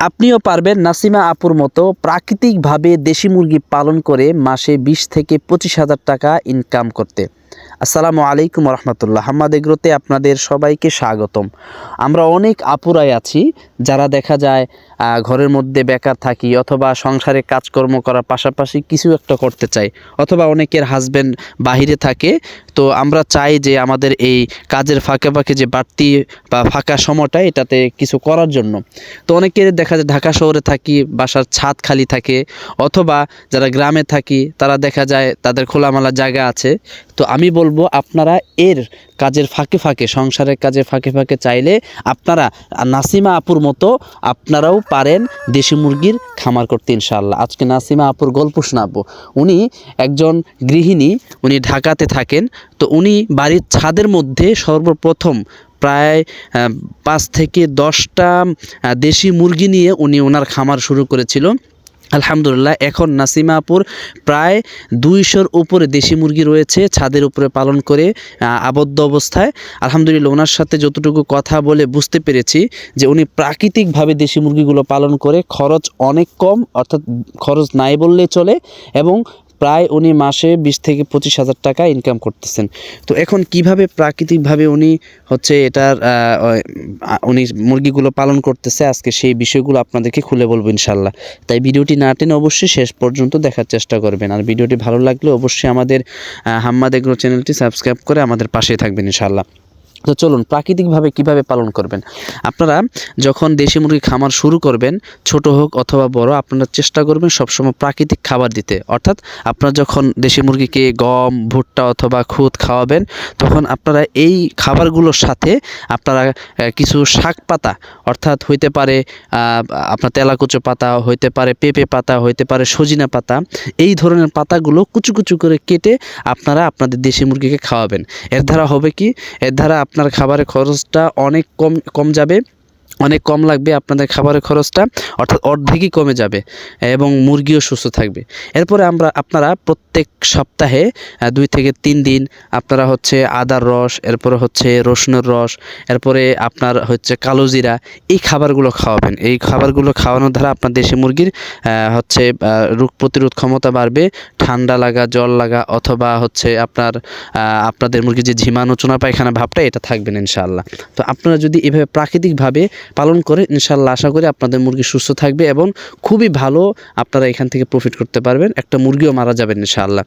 আপনিও পারবেন নাসিমা আপুর মতো প্রাকৃতিকভাবে দেশি মুরগি পালন করে মাসে বিশ থেকে পঁচিশ হাজার টাকা ইনকাম করতে। আসসালামু আলাইকুম রহমতুল্লাহ হাম্মাদ এগ্রোতে আপনাদের সবাইকে স্বাগতম। আমরা অনেক আপুরাই আছি, যারা দেখা যায় ঘরের মধ্যে বেকার থাকি অথবা সংসারে কাজকর্ম করার পাশাপাশি কিছু একটা করতে চাই, অথবা অনেকের হাজবেন্ড বাহিরে থাকে। তো আমরা চাই যে আমাদের এই কাজের ফাঁকে ফাঁকে যে বাড়তি বা ফাঁকা সময়টা এটাতে কিছু করার জন্য। তো অনেকের দেখা যায়, ঢাকা শহরে থাকি, বাসার ছাদ খালি থাকে, অথবা যারা গ্রামে থাকি, তারা দেখা যায় তাদের খোলামেলা জায়গা আছে। তো আমি বলব আপনারা এর কাজের ফাঁকে ফাঁকে, সংসারের কাজে ফাঁকে ফাঁকে চাইলে আপনারা নাসিমা আপুর মতো আপনারাও পারেন দেশি মুরগির খামার করতে ইনশাল্লাহ আজকে নাসিমা আপুর গল্প শোনাবো। উনি একজন গৃহিণী, উনি ঢাকাতে থাকেন, তো উনি বাড়ির ছাদের মধ্যে সর্বপ্রথম প্রায় পাঁচ থেকে দশটা দেশি মুরগি নিয়ে উনি ওনার খামার শুরু করেছিল। আলহামদুলিল্লাহ, এখন নাসিমাপুর প্রায় দুইশোর উপরে দেশি মুরগি রয়েছে ছাদের উপরে পালন করে আবদ্ধ অবস্থায়। আলহামদুলিল্লাহ, ওনার সাথে যতটুকু কথা বলে বুঝতে পেরেছি যে উনি প্রাকৃতিকভাবে দেশি মুরগিগুলো পালন করে, খরচ অনেক কম, অর্থাৎ খরচ নাই বললে চলে এবং প্রায় উনি মাসে বিশ থেকে পঁচিশ হাজার টাকা ইনকাম করতেছেন। তো এখন কীভাবে প্রাকৃতিকভাবে উনি হচ্ছে এটার উনি মুরগিগুলো পালন করতেছে, আজকে সেই বিষয়গুলো আপনাদেরকে খুলে বলব ইনশাল্লাহ। তাই ভিডিওটি না টেনে অবশ্যই শেষ পর্যন্ত দেখার চেষ্টা করবেন। আর ভিডিওটি ভালো লাগলে অবশ্যই আমাদের হাম্মাদ এগ্রো চ্যানেলটি সাবস্ক্রাইব করে আমাদের পাশেই থাকবেন ইনশাল্লাহ। তো চলুন, প্রাকৃতিকভাবে কীভাবে পালন করবেন? আপনারা যখন দেশি মুরগি খামার শুরু করবেন, ছোট হোক অথবা বড়, আপনারা চেষ্টা করবেন সবসময় প্রাকৃতিক খাবার দিতে। অর্থাৎ আপনারা যখন দেশি মুরগিকে গম, ভুট্টা অথবা খুদ খাওয়াবেন, তখন আপনারা এই খাবারগুলোর সাথে আপনারা কিছু শাক পাতা, অর্থাৎ হইতে পারে আপনার তেলাকুচো পাতা, হইতে পারে পেঁপে পাতা, হইতে পারে সজিনা পাতা, এই ধরনের পাতাগুলো কুচু কুচু করে কেটে আপনারা আপনাদের দেশি মুরগিকে খাওয়াবেন। এর দ্বারা হবে কি? এর দ্বারা আপনার খাবারের খরচটা অনেক কম কম যাবে। অনেক কম লাগবে আপনাদের খাবারের খরচটা, অর্থাৎ অর্ধেকই কমে যাবে এবং মুরগিও সুস্থ থাকবে। এরপরে আমরা, আপনারা প্রত্যেক সপ্তাহে দুই থেকে তিন দিন আপনারা হচ্ছে আদার রস, এরপরে হচ্ছে রসুনের রস, এরপরে আপনার হচ্ছে কালো জিরা, এই খাবারগুলো খাওয়াবেন। এই খাবারগুলো খাওয়ানোর দ্বারা আপনার দেশি মুরগির হচ্ছে রোগ প্রতিরোধ ক্ষমতা বাড়বে, ঠান্ডা লাগা জল লাগা, অথবা হচ্ছে আপনার আপনাদের মুরগির যে ঝিমানো চুনা পায়খানা ভাবটা, এটা থাকবেন ইনশাআল্লাহ। তো আপনারা যদি এভাবে প্রাকৃতিকভাবে পালন করে ইনশাল্লাহ আশা করি আপনাদের মুরগি সুস্থ থাকবে এবং খুবই ভালো আপনারা এখান থেকে প্রফিট করতে পারবেন। একটা মুরগিও মারা যাবেন, ইনশাআল্লাহ।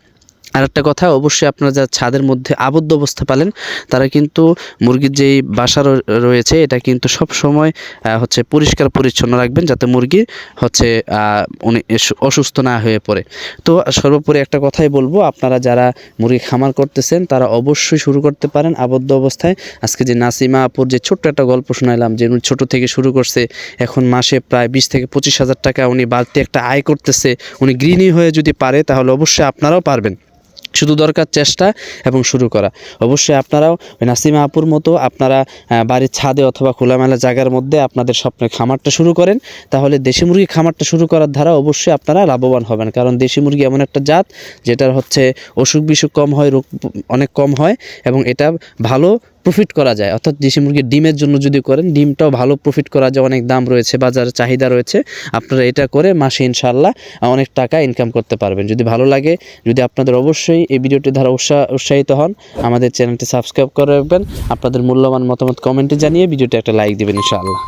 আর একটা কথা, অবশ্যই আপনারা যারা ছাদের মধ্যে আবদ্ধ অবস্থা পালেন, তারা কিন্তু মুরগির যেই বাসা রয়েছে, এটা কিন্তু সব সময় হচ্ছে পরিষ্কার পরিচ্ছন্ন রাখবেন যাতে মুরগি হচ্ছে উনি অসুস্থ না হয়ে পড়ে। তো সর্বোপরি একটা কথাই বলব, আপনারা যারা মুরগি খামার করতেছেন, তারা অবশ্যই শুরু করতে পারেন আবদ্ধ অবস্থায়। আজকে যে নাসিমা আপুর যে ছোট্ট একটা গল্প শোনালাম যে উনি ছোটো থেকে শুরু করছে, এখন মাসে প্রায় বিশ থেকে পঁচিশ হাজার টাকা উনি বাড়তি একটা আয় করতেছে, উনি গৃহিণী হয়ে যদি পারে, তাহলে অবশ্যই আপনারাও পারবেন। শুধু দরকার চেষ্টা এবং শুরু করা। অবশ্যই আপনারাও নাসিমা আপুর মতো আপনারা বাড়ির ছাদে অথবা খোলামেলা জায়গার মধ্যে আপনাদের স্বপ্নের খামারটা শুরু করেন। তাহলে দেশি মুরগি খামারটা শুরু করার দ্বারা অবশ্যই আপনারা লাভবান হবেন। কারণ দেশি মুরগি এমন একটা জাত, যেটার হচ্ছে অসুখ বিসুখ কম হয়, রোগ অনেক কম হয় এবং এটা ভালো প্রফিট করা যায়। অর্থাৎ দেশি মুরগির ডিমের জন্য যদি করেন, ডিমটাও ভালো প্রফিট করা যায়, অনেক দাম রয়েছে, বাজার চাহিদা রয়েছে। আপনারা এটা করে মাসে ইনশাল্লাহ অনেক টাকা ইনকাম করতে পারবেন। যদি ভালো লাগে, যদি আপনাদের অবশ্যই এই ভিডিওটি দ্বারা উৎসাহ উৎসাহিত হন, আমাদের চ্যানেলটি সাবস্ক্রাইব করে রাখবেন। আপনাদের মূল্যবান মতামত কমেন্টে জানিয়ে ভিডিওটি একটা লাইক দেবেন ইনশাআল্লাহ।